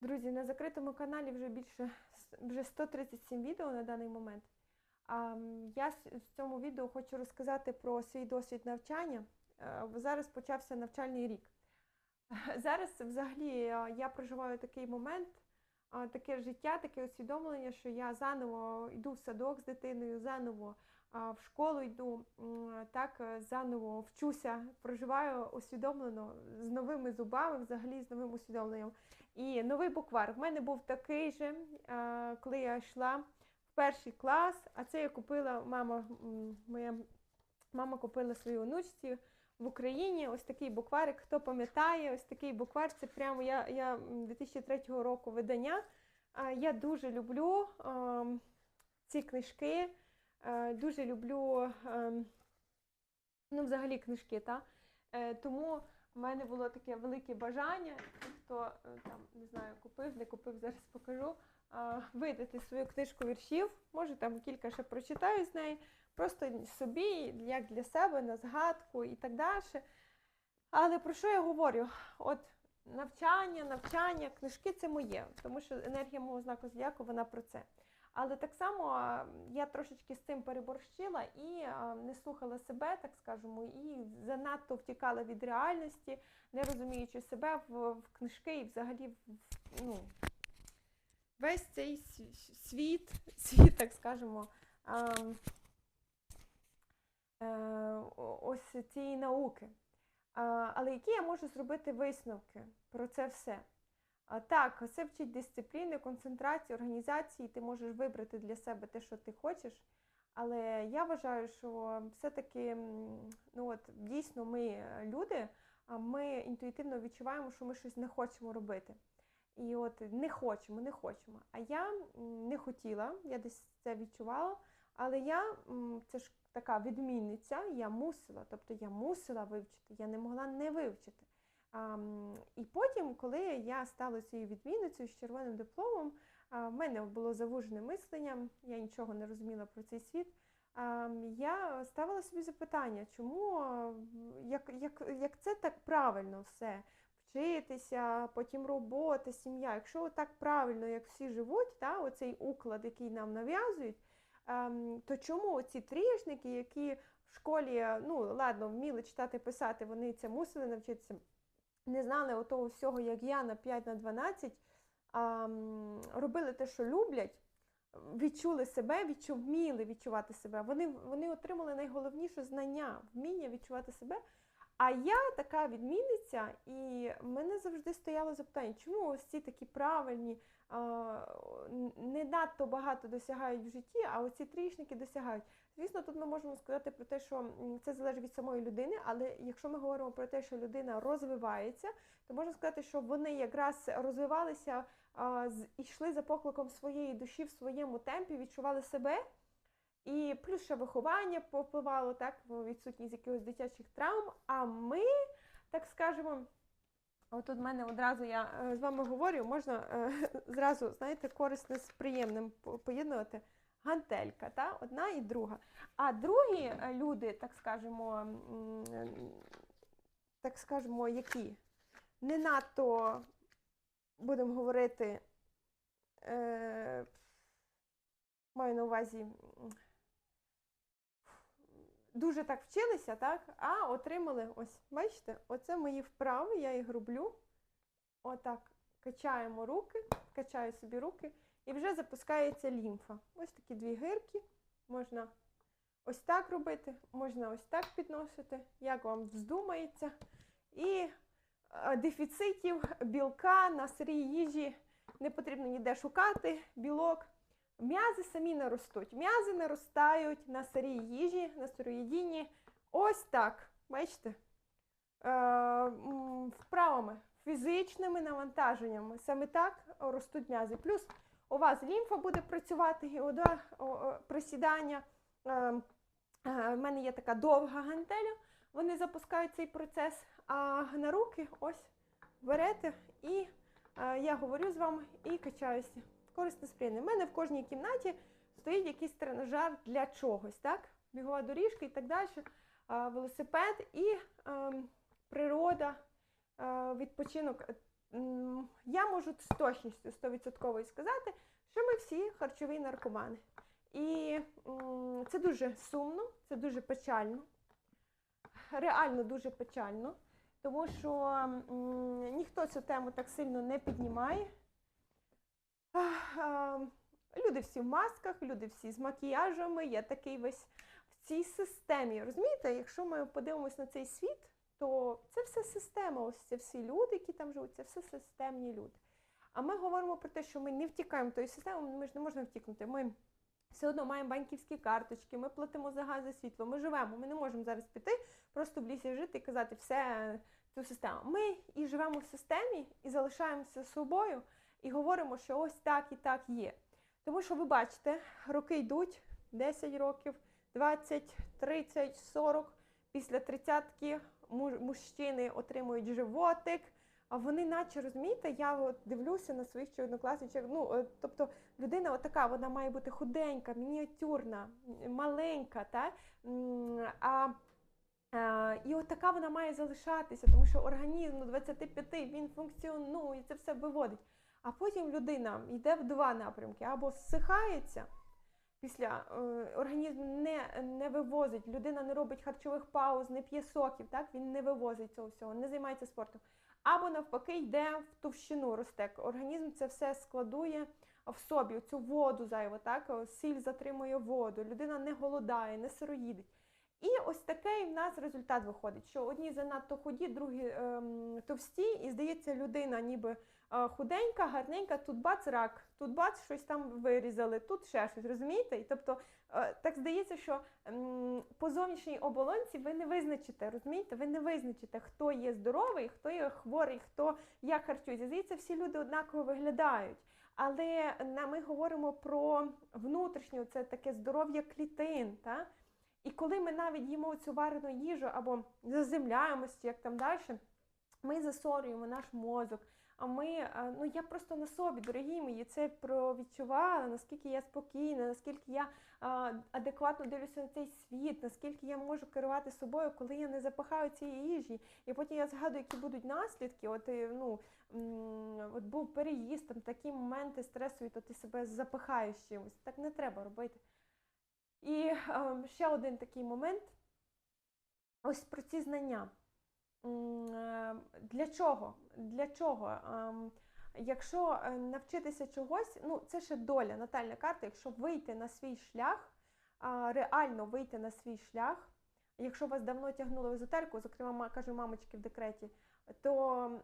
Друзі, на закритому каналі вже більше вже 137 відео на даний момент. Я в цьому відео хочу розказати про свій досвід навчання. Е, Зараз почався навчальний рік. Зараз взагалі е, я проживаю такий момент, таке життя, таке усвідомлення, що я заново йду в садок з дитиною, заново в школу йду, так е, заново вчуся, проживаю усвідомлено з новими зубами, взагалі з новим усвідомленням. І новий буквар. В мене був такий же, е, коли я йшла в перший клас, а це я купила, мама, моя мама купила своїй онучці в Україні. Ось такий букварик. Хто пам'ятає, ось такий буквар. Це прямо я, я 2003 року видання. Я дуже люблю ем, ці книжки, е, дуже люблю ем, ну, взагалі книжки. Та? Е, Тому в мене було таке велике бажання, хто е, там не знаю, купив, не купив, зараз покажу. Видати свою книжку віршів, може там кілька ще прочитаю з неї, просто собі, як для себе, на згадку і так далі. Але про що я говорю? От навчання, навчання, книжки це моє, тому що енергія мого знаку зодіаку, вона про це. Але так само я трошечки з цим переборщила і не слухала себе, так скажемо, і занадто втікала від реальності, не розуміючи себе в, в книжки і взагалі ну, весь цей світ, світ, так скажемо, е, ось цієї науки. Але які я можу зробити висновки про це все? Так, це вчить дисципліни, концентрації, організації, ти можеш вибрати для себе те, що ти хочеш. Але я вважаю, що все-таки ну от, дійсно ми е, люди, а ми інтуїтивно відчуваємо, що ми щось не хочемо робити. І от не хочемо, не хочемо. А я не хотіла, я десь це відчувала, але я це ж така відмінниця, я мусила, тобто я мусила вивчити, я не могла не вивчити. І потім, коли я стала цією відмінницею з червоним дипломом, в мене було завужене мислення, я нічого не розуміла про цей світ. Я ставила собі запитання, чому як, як, як це так правильно все? Вчитися, потім робота, сім'я. Якщо так правильно, як всі живуть, та, оцей уклад, який нам нав'язують, то чому ці трішники, які в школі, ну ладно, вміли читати, писати, вони це мусили навчитися, не знали отого всього, як я на 5 на 12, а, робили те, що люблять, відчули себе, відчу, вміли відчувати себе. Вони, вони отримали найголовніше знання, вміння відчувати себе. А я така відмінниця, і мене завжди стояло запитання, чому ось ці такі правильні, не надто багато досягають в житті, а оці трішники досягають. Звісно, тут ми можемо сказати про те, що це залежить від самої людини, але якщо ми говоримо про те, що людина розвивається, то можна сказати, що вони якраз розвивалися і йшли за покликом своєї душі в своєму темпі, відчували себе. І плюс ще виховання повпливало, так, відсутність якихось дитячих травм. А ми, так скажемо, отут в мене одразу я е, з вами говорю, можна е, зразу, знаєте, корисне з приємним поєднувати. Гантелька, та? одна і друга. А другі е, люди, так скажемо, так скажемо, які не надто, будемо говорити, маю на увазі, дуже так вчилися, так? а отримали, ось, бачите, оце мої вправи, я їх роблю. Отак качаємо руки, качаю собі руки, і вже запускається лімфа. Ось такі дві гирки. Можна ось так робити, можна ось так підносити, як вам вздумається. І е, дефіцитів білка на сирій їжі не потрібно ніде шукати, білок. М'язи самі не ростуть. М'язи наростають на сирій їжі, на сироїдінні. Ось так. Бачите? Е, вправами, фізичними навантаженнями. Саме так ростуть м'язи. Плюс у вас лімфа буде працювати, і ода, о, о, присідання. Е, е, в мене є така довга гантеля, вони запускають цей процес. А на руки ось берете і е, я говорю з вами і качаюся. Корисне сприяття. У мене в кожній кімнаті стоїть якийсь тренажер для чогось, так? Бігова доріжка і так далі, велосипед і ем, природа, відпочинок. Я можу з точністю 100% сказати, що ми всі харчові наркомани. І це дуже сумно, це дуже печально, реально дуже печально, тому що ніхто цю тему так сильно не піднімає. Люди всі в масках, люди всі з макіяжами, я такий весь в цій системі. Розумієте, якщо ми подивимось на цей світ, то це все система. Ось це всі люди, які там живуть, це все системні люди. А ми говоримо про те, що ми не втікаємо тої системи, ми ж не можемо втікнути. Ми все одно маємо банківські карточки, ми платимо за газ, за світло, ми живемо. Ми не можемо зараз піти, просто в лісі жити і казати все цю систему. Ми і живемо в системі, і залишаємося собою, і говоримо, що ось так і так є. Тому що ви бачите, роки йдуть 10 років, 20, 30, 40. Після тридцятки муж- мужчини отримують животик. А вони, наче розумієте, я от дивлюся на своїх чи однокласників. Ну, е, тобто людина отака, вона має бути худенька, мініатюрна, маленька, та? А, а, і от така вона має залишатися, тому що організм до 25 він функціонує, це все виводить. А потім людина йде в два напрямки: або зсихається, після е, організм не, не вивозить, людина не робить харчових пауз, не п'є соків, так? він не вивозить цього всього, не займається спортом. Або навпаки йде в товщину росте. Організм це все складує в собі, цю воду зайву, так? сіль затримує воду, людина не голодає, не сироїдить. І ось такий в нас результат виходить, що одні занадто худі, другі ем, товсті, і здається, людина ніби е, худенька, гарненька, тут бац рак, тут бац щось там вирізали, тут ще щось, розумієте? І тобто е, так здається, що по зовнішній оболонці ви не визначите, розумієте? Ви не визначите, хто є здоровий, хто є хворий, хто як харчується. Здається, всі люди однаково виглядають. Але ми говоримо про внутрішнє, це таке здоров'я клітин. Та? І коли ми навіть їмо цю варену їжу або заземляємося, як там далі, ми засорюємо наш мозок. А ми, е, ну я просто на собі, дорогі мої, це провідчувала, наскільки я спокійна, наскільки я адекватно дивлюся на цей світ, наскільки я можу керувати собою, коли я не запахаю цієї їжі. І потім я згадую, які будуть наслідки. От, ну, от був переїзд, там такі моменти стресові, то ти себе запихаєш чимось. Так не треба робити. І ем, ще один такий момент. Ось про ці знання. Е, Для чого? Для чого? Ем, Якщо е, навчитися чогось, ну це ще доля, натальна карта, якщо вийти на свій шлях, реально вийти на свій шлях, якщо вас давно тягнуло в езотерику, зокрема, кажу мамочки в декреті, то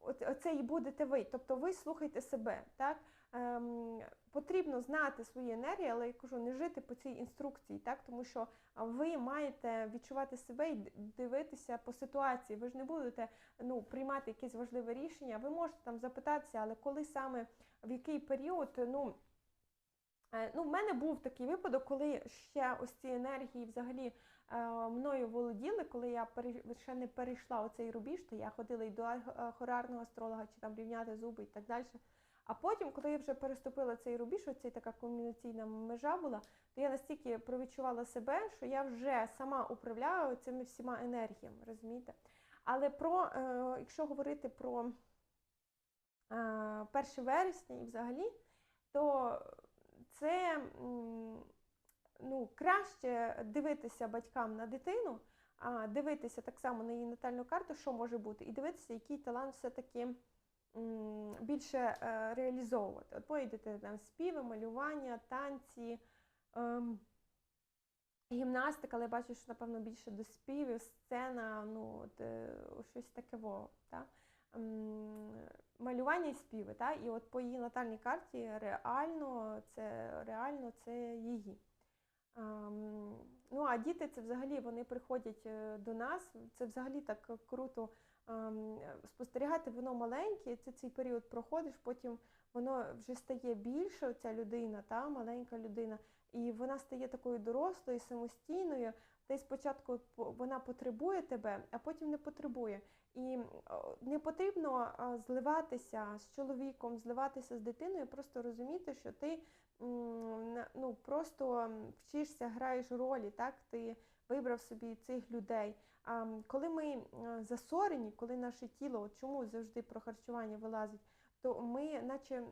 оце і будете ви. Тобто ви слухайте себе. Так? Ем, потрібно знати свої енергії, але я кажу, не жити по цій інструкції, так? тому що ви маєте відчувати себе і дивитися по ситуації. Ви ж не будете ну, приймати якесь важливе рішення. Ви можете там запитатися, але коли саме в який період, ну. Е, Ну, в мене був такий випадок, коли ще ось ці енергії взагалі е, мною володіли, коли я ще не перейшла оцей рубіж, то я ходила і до хорарного астролога, чи там рівняти зуби і так далі. А потім, коли я вже переступила цей рубіж, оцей така комбінаційна межа була, то я настільки провідчувала себе, що я вже сама управляю цими всіма енергіями, розумієте? Але про, е, якщо говорити про е, 1 вересня і взагалі, то це ну, краще дивитися батькам на дитину, а дивитися так само на її натальну карту, що може бути, і дивитися, який талант все-таки більше е, реалізовувати. От дитини там співи, малювання, танці, ем, гімнастика, але я бачу, що, напевно, більше до співів, сцена, ну, от, е, щось таке. Та? М, Малювання і співи, та? і от по її натальній карті реально це, реально це її. Ем, ну, а діти це взагалі вони приходять е, до нас. Це взагалі так круто ем, спостерігати, воно маленьке, ти цей період проходиш, потім воно вже стає більше, ця людина, та, маленька людина, і вона стає такою дорослою, самостійною. Десь спочатку вона потребує тебе, а потім не потребує. І не потрібно зливатися з чоловіком, зливатися з дитиною, просто розуміти, що ти ну, просто вчишся, граєш ролі, так? Ти вибрав собі цих людей. А коли ми засорені, коли наше тіло, от чому завжди про харчування вилазить, то ми, наче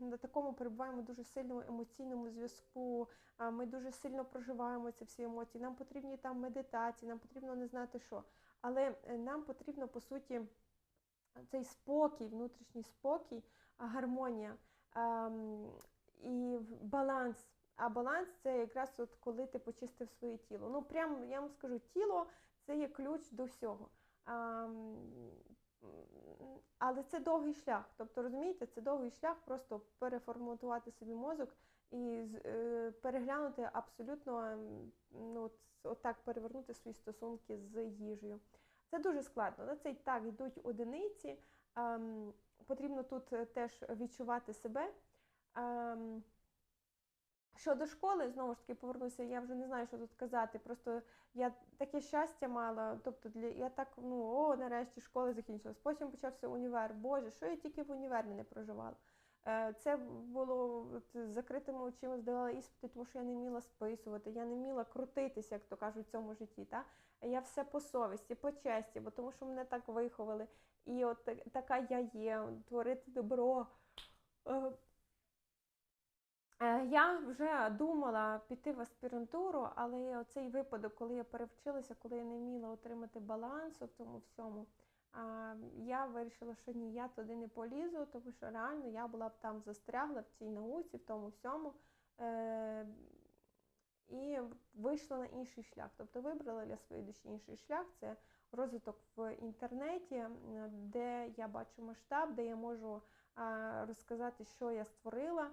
на такому перебуваємо дуже сильному емоційному зв'язку. Ми дуже сильно проживаємо ці всі емоції. Нам потрібні там медитації, нам потрібно не знати що. Але е, нам потрібно по суті цей спокій, внутрішній спокій, гармонія і баланс. А баланс це якраз от коли ти почистив своє тіло. Ну, прям я вам скажу, тіло це є ключ до всього. М, але це довгий шлях. Тобто, розумієте, це довгий шлях просто переформатувати собі мозок і е, переглянути абсолютно ем, ну, от, отак перевернути свої стосунки з їжею. Це дуже складно. На це і так йдуть одиниці. Ем, потрібно тут е, теж відчувати себе. Ем, щодо школи, знову ж таки, повернуся, я вже не знаю, що тут казати. Просто я таке щастя мала. Тобто, для я так, ну о, нарешті школа закінчилась. Потім почався універ. Боже, що я тільки в універі не проживала. Е, Це було от, закритими очима здавала іспити, тому що я не вміла списувати, я не вміла крутитися, як то кажуть, в цьому житті. Та? Я все по совісті, по честі, бо тому що мене так виховали. І от така я є, творити добро. Е, Я вже думала піти в аспірантуру, але цей випадок, коли я перевчилася, коли я не вміла отримати баланс у тому всьому, я вирішила, що ні, я туди не полізу, тому що реально я була б там застрягла в цій науці, в тому всьому. Е, і вийшла на інший шлях. Тобто вибрала для своєї душі інший шлях. Це розвиток в інтернеті, де я бачу масштаб, де я можу розказати, що я створила.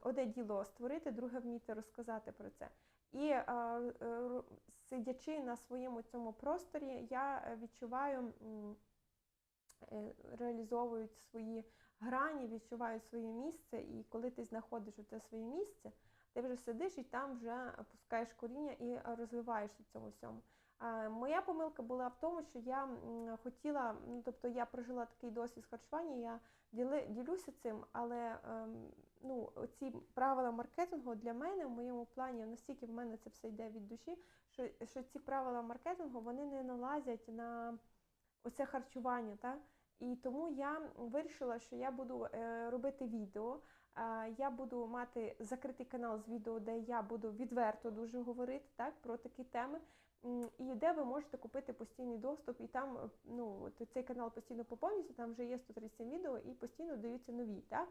Одне діло створити, друге вміти розказати про це. І а, е, сидячи на своєму цьому просторі, я е, відчуваю, е, реалізовують свої грані, відчувають своє місце. І коли ти знаходиш це своє місце, ти вже сидиш і там вже пускаєш коріння і розвиваєшся в цьому всьому. Моя помилка була в тому, що я хотіла, ну тобто я прожила такий досвід харчування, я ділюся цим, але ем, ну, ці правила маркетингу для мене в моєму плані настільки в мене це все йде від душі, що, що ці правила маркетингу вони не налазять на оце харчування. Та? І тому я вирішила, що я буду е, робити відео. Я буду мати закритий канал з відео, де я буду відверто дуже говорити так, про такі теми. І де ви можете купити постійний доступ, і там ну, цей канал постійно поповнюється, там вже є 137 відео і постійно даються нові. Так?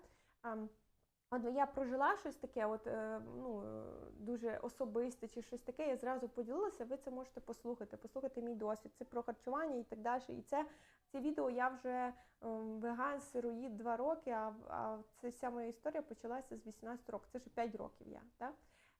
Я прожила щось таке, от, е, ну, е, дуже особисте чи щось таке, я зразу поділилася, ви це можете послухати, послухати мій досвід. Це про харчування і так далі. І це це відео я вже ем, веган, сироїд два роки, а, а це вся моя історія почалася з 18 років. Це вже 5 років я. Так?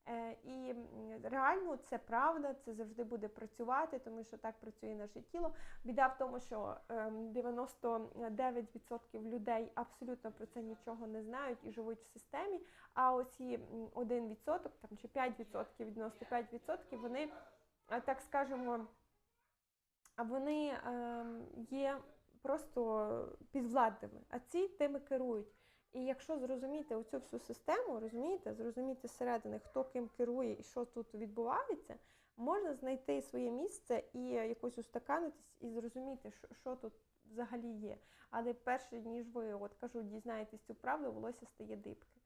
Е, і реально це правда, це завжди буде працювати, тому що так працює наше тіло. Біда в тому, що ем, 99% людей абсолютно про це нічого не знають і живуть в системі. А оці 1% там, чи 5% від 95% вони, е, так скажемо, вони ем, є просто підвладними, а ці тими керують. І якщо зрозуміти оцю всю систему, розумієте, зрозуміти зсередини, хто ким керує і що тут відбувається, можна знайти своє місце і якось устаканитись і зрозуміти, що, тут взагалі є. Але перше, ніж ви от кажу, дізнаєтесь цю правду, волосся стає дибки.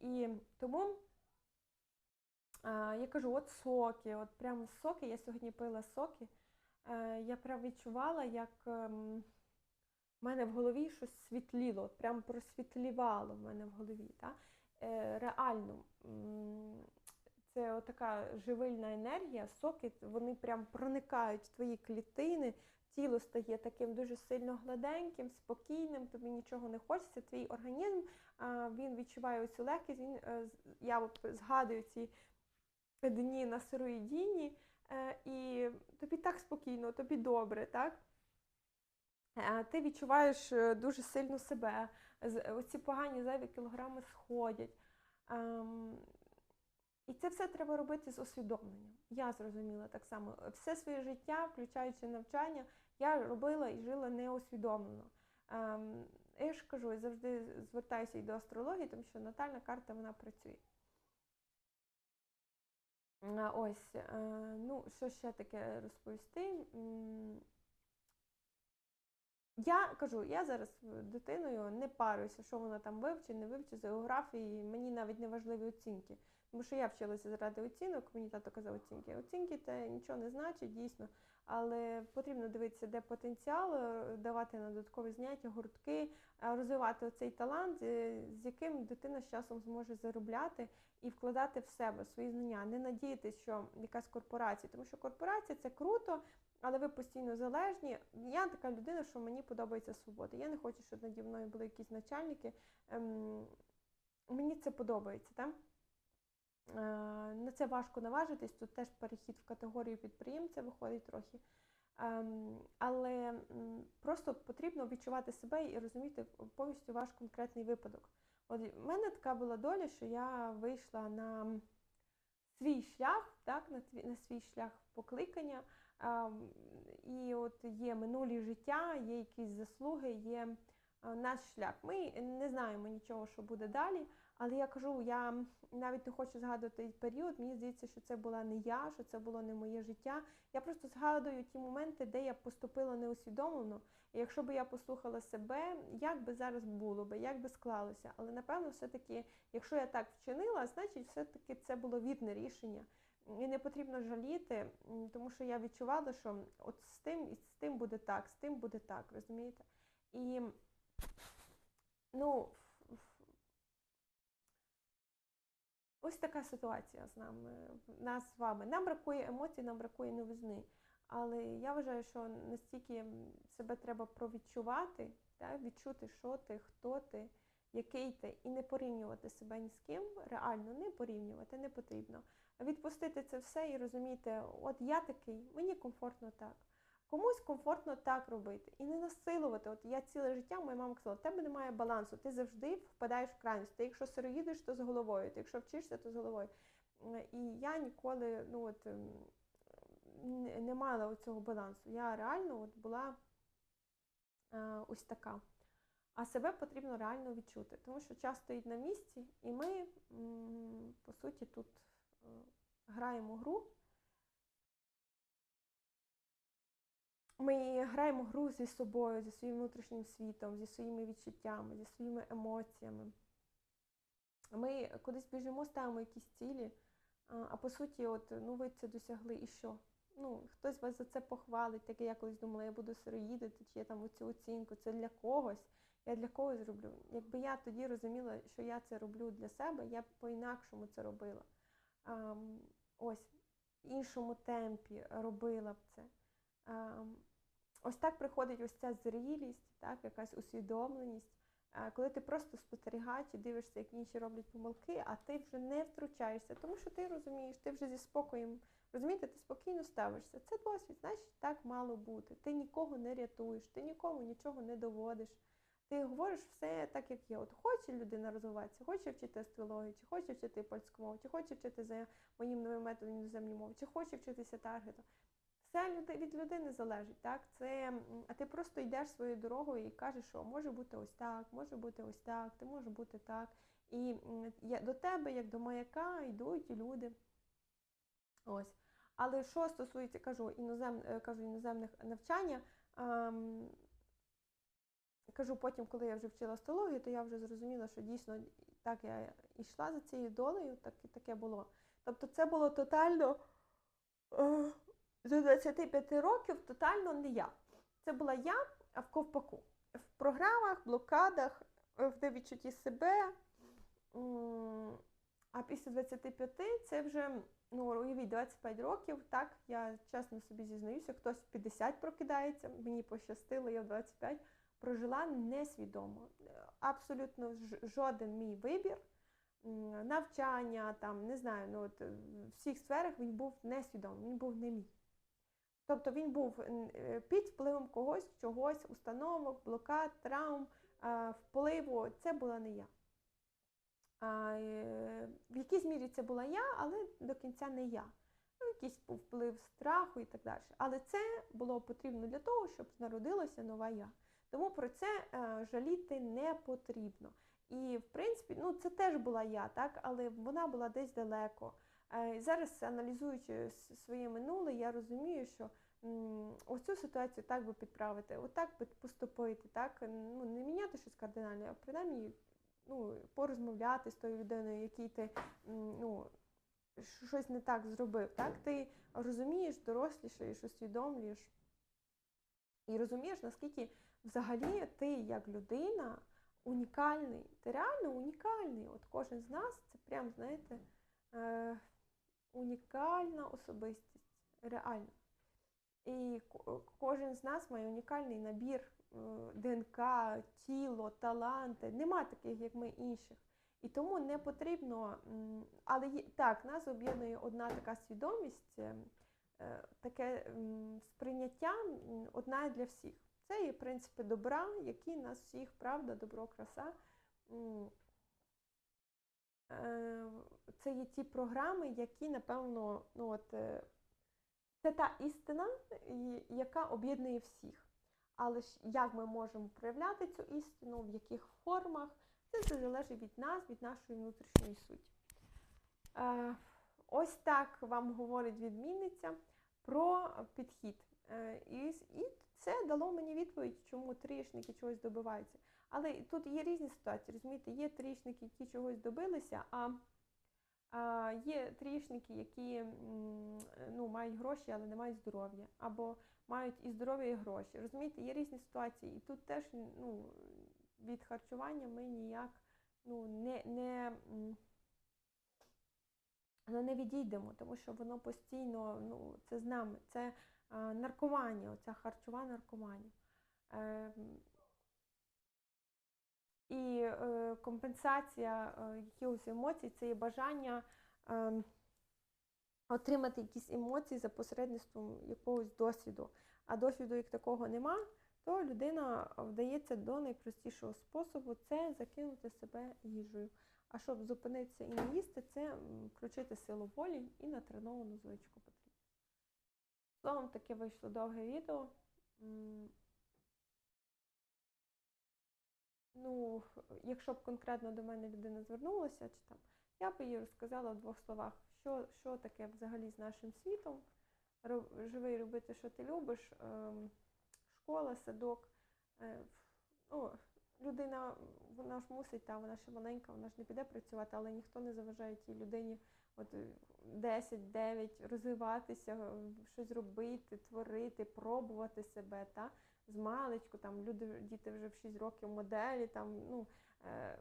І тому я кажу, от соки, от прямо соки. Я сьогодні пила соки. Е, Я прям відчувала, як ем, в мене в голові щось світліло, прям просвітлівало в мене в голові. Та? Е, Реально, це така живильна енергія, соки, вони прям проникають в твої клітини, тіло стає таким дуже сильно гладеньким, спокійним, тобі нічого не хочеться. Твій організм він відчуває цю легкість. Він, е, я згадую ці дні на сироїдінні, е, і тобі так спокійно, тобі добре, так? Е, Ти відчуваєш е, дуже сильно себе, оці погані зайві кілограми сходять. Ем, І це все треба робити з усвідомленням. Я зрозуміла так само. Все своє життя, включаючи навчання, я робила і жила неусвідомлено. Ем, Я ж кажу, я завжди звертаюся і до астрології, тому що натальна карта вона працює. Ось, е, ну, що ще таке розповісти? Я кажу, я зараз е, дитиною не парюся, що вона там вивчить, не вивчить з географії, мені навіть не важливі оцінки. Тому що я вчилася заради оцінок, мені тато казав оцінки. Оцінки це нічого не значить, дійсно. Але потрібно дивитися, де потенціал, е, давати на додаткові заняття, гуртки, е, розвивати оцей талант, з яким дитина з часом зможе заробляти і вкладати в себе свої знання, не надіятися, що якась корпорація, тому що корпорація це круто, але ви постійно залежні. Я така людина, що мені подобається свобода. Я не хочу, щоб наді мною були якісь начальники. Ем, мені це подобається. Так? Е, На це важко наважитись. Тут теж перехід в категорію підприємця виходить трохи. Ем, Але просто потрібно відчувати себе і розуміти повністю ваш конкретний випадок. От в мене така була доля, що я вийшла на свій шлях, так, на, свій шлях покликання. Ем, І от є минулі життя, є якісь заслуги, є е, наш шлях. Ми не знаємо нічого, що буде далі. Але я кажу, я навіть не хочу згадувати період. Мені здається, що це була не я, що це було не моє життя. Я просто згадую ті моменти, де я поступила неусвідомлено. І якщо б я послухала себе, як би зараз було би, як би склалося. Але напевно, все-таки, якщо я так вчинила, значить, все-таки це було вірне рішення. І не потрібно жаліти, тому що я відчувала, що от з тим і з тим буде так, з тим буде так, розумієте? І ну, ось така ситуація з нами, нас з вами. Нам бракує емоцій, нам бракує новизни. Але я вважаю, що настільки себе треба провідчувати, так, відчути, що ти, хто ти, який ти, і не порівнювати себе ні з ким, реально не порівнювати не потрібно. Відпустити це все і розуміти, от я такий, мені комфортно так. Комусь комфортно так робити і не насилувати. От я ціле життя, моя мама казала, в тебе немає балансу, ти завжди впадаєш в крайність. Ти якщо сироїдиш, то з головою, ти якщо вчишся, то з головою. І я ніколи ну, от, ем, не мала цього балансу. Я реально от була е, ось така. А себе потрібно реально відчути, тому що час стоїть на місці, і ми, по суті, тут е, граємо гру. Ми граємо гру зі собою, зі своїм внутрішнім світом, зі своїми відчуттями, зі своїми емоціями. Ми кудись біжимо, ставимо якісь цілі, а, по суті, от, ну ви це досягли і що? Ну, хтось вас за це похвалить, так як я колись думала, я буду сироїдити, чи я там оцю оцінку, це для когось. Я для когось зроблю. Якби я тоді розуміла, що я це роблю для себе, я б по-інакшому це робила. Ось в іншому темпі робила б це. Ам, ось так приходить ось ця зрілість, так, якась усвідомленість, коли ти просто спостерігач і дивишся, як інші роблять помилки, а ти вже не втручаєшся, тому що ти розумієш, ти вже зі спокоєм, розумієте, ти спокійно ставишся. Це досвід, значить так мало бути. Ти нікого не рятуєш, ти нікому нічого не доводиш. Ти говориш все так, як є. От хоче людина розвиватися, хоче вчити астрологію, чи хоче вчити польську мову, чи хоче вчити за моїм новим методом іноземні мови, чи хоче вчитися таргетом. Люди- від людини залежить, так? Це, а ти просто йдеш своєю дорогою і кажеш, що може бути ось так, може бути ось так, ти може бути так. І до тебе, як до маяка, йдуть люди. Ось. Але що стосується, кажу, інозем, е, кажу, іноземних навчання, ем, кажу, потім, коли я вже вчила астрологію, то я вже зрозуміла, що дійсно так я йшла за цією долею, так таке було. Тобто це було тотально е, до 25 років тотально не я. Це була я в ковпаку. В програмах, блокадах, е, в невідчутті себе. А після 25 це вже, ну, уявіть, 25 років, так, я чесно собі зізнаюся, хтось в 50 прокидається, мені пощастило, я в 25 прожила несвідомо. Абсолютно жоден мій вибір, навчання, там, не знаю, ну, от, в всіх сферах він був несвідомий, він був не мій. Тобто він був е, під впливом когось, чогось, установок, блокад, травм, впливу. Це була не я. Е, В якійсь мірі це була я, але до кінця не я. Ну, якийсь був вплив страху і так далі. Але це було потрібно для того, щоб народилася нова я. Тому про це е, жаліти не потрібно. І в принципі, ну це теж була я, так, але вона була десь далеко. Зараз, аналізуючи своє минуле, я розумію, що ось цю ситуацію так би підправити, отак би поступити, так ну не міняти щось кардинальне, а принаймні ну, порозмовляти з тою людиною, якій ти ну, щось не так зробив. Так? Ти розумієш, дорослішаєш, усвідомлюєш і розумієш, наскільки взагалі ти як людина унікальний. Ти реально унікальний. От кожен з нас це прям, знаєте, е, унікальна особистість. Реально. І кожен з нас має унікальний набір е, ДНК, тіло, таланти. Нема таких, як ми інших. І тому не потрібно, але так, нас об'єднує одна така свідомість, е, е, таке сприйняття одна для всіх. Це є принципи добра, які нас всіх, правда, добро, краса. Е, Це є ті програми, які, напевно, ну от, е, це та істина, яка об'єднує всіх. Але ж як ми можемо проявляти цю істину, в яких формах, це все залежить від нас, від нашої внутрішньої суті. Е, ось так вам говорить відмінниця про підхід. І це дало мені відповідь, чому трішники чогось добиваються. Але тут є різні ситуації, розумієте, є трішники, які чогось добилися, а, є трішники, які ну, мають гроші, але не мають здоров'я, або мають і здоров'я, і гроші. Розумієте, є різні ситуації. І тут теж ну, від харчування ми ніяк ну, не, не, ну, не відійдемо, тому що воно постійно ну, це з нами. Це а, наркоманія, оця харчова наркоманія. І е, компенсація е, якихось емоцій це є бажання ем, отримати якісь емоції за посередництвом якогось досвіду. А досвіду як такого нема, то людина вдається до найпростішого способу це закинути себе їжею. А щоб зупинитися і не їсти, це включити силу волі і натреновану звичку потрібно. Словом, таке вийшло довге відео. Ну, якщо б конкретно до мене людина звернулася, чи там, я б їй розказала в двох словах, що, що таке взагалі з нашим світом, живи і робити, що ти любиш, ем, школа, садок. Е, ну, людина, вона ж мусить, та, вона ще маленька, вона ж не піде працювати, але ніхто не заважає тій людині от, е, 10-9 розвиватися, е, щось робити, творити, пробувати себе. Та? З маличку, там люди, діти вже в 6 років моделі, там, ну, е,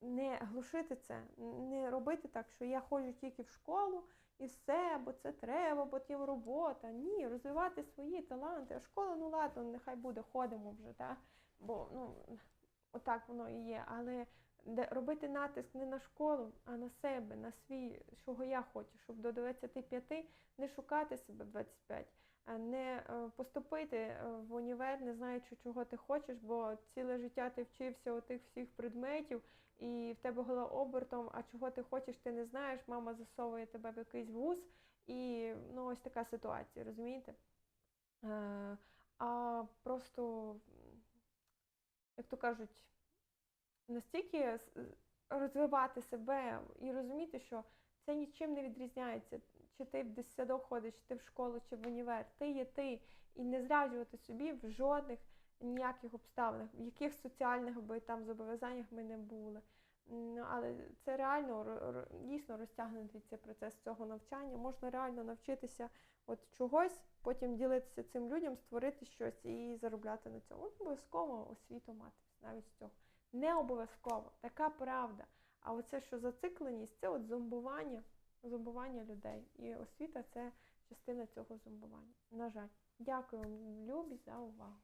не глушити це, не робити так, що я ходжу тільки в школу і все, бо це треба, бо тим робота. Ні, розвивати свої таланти. А школа, ну ладно, нехай буде, ходимо вже, та? бо ну, отак воно і є. Але де робити натиск не на школу, а на себе, на свій, чого я хочу, щоб до 25 не шукати себе в 25 а не е, поступити е, в універ, не знаючи, чого ти хочеш, бо ціле життя ти вчився отих всіх предметів, і в тебе голова обертом, а чого ти хочеш, ти не знаєш, мама засовує тебе в якийсь вуз, і ну, ось така ситуація, розумієте? Е, А просто, як то кажуть, настільки розвивати себе і розуміти, що це нічим не відрізняється. Чи ти в дитсадок ходиш, чи ти в школу, чи в універ. Ти є ти. І не зраджувати собі в жодних ніяких обставинах, в яких соціальних би там зобов'язаннях ми не були. М, Але це реально дійсно розтягнутий процес цього навчання. Можна реально навчитися от чогось, потім ділитися цим людям, створити щось і заробляти на цьому. Обов'язково освіту мати навіть з цього. Не обов'язково, така правда. А оце, що зацикленість, це от зомбування, зомбування людей. І освіта це частина цього зомбування. На жаль. Дякую любі, за увагу.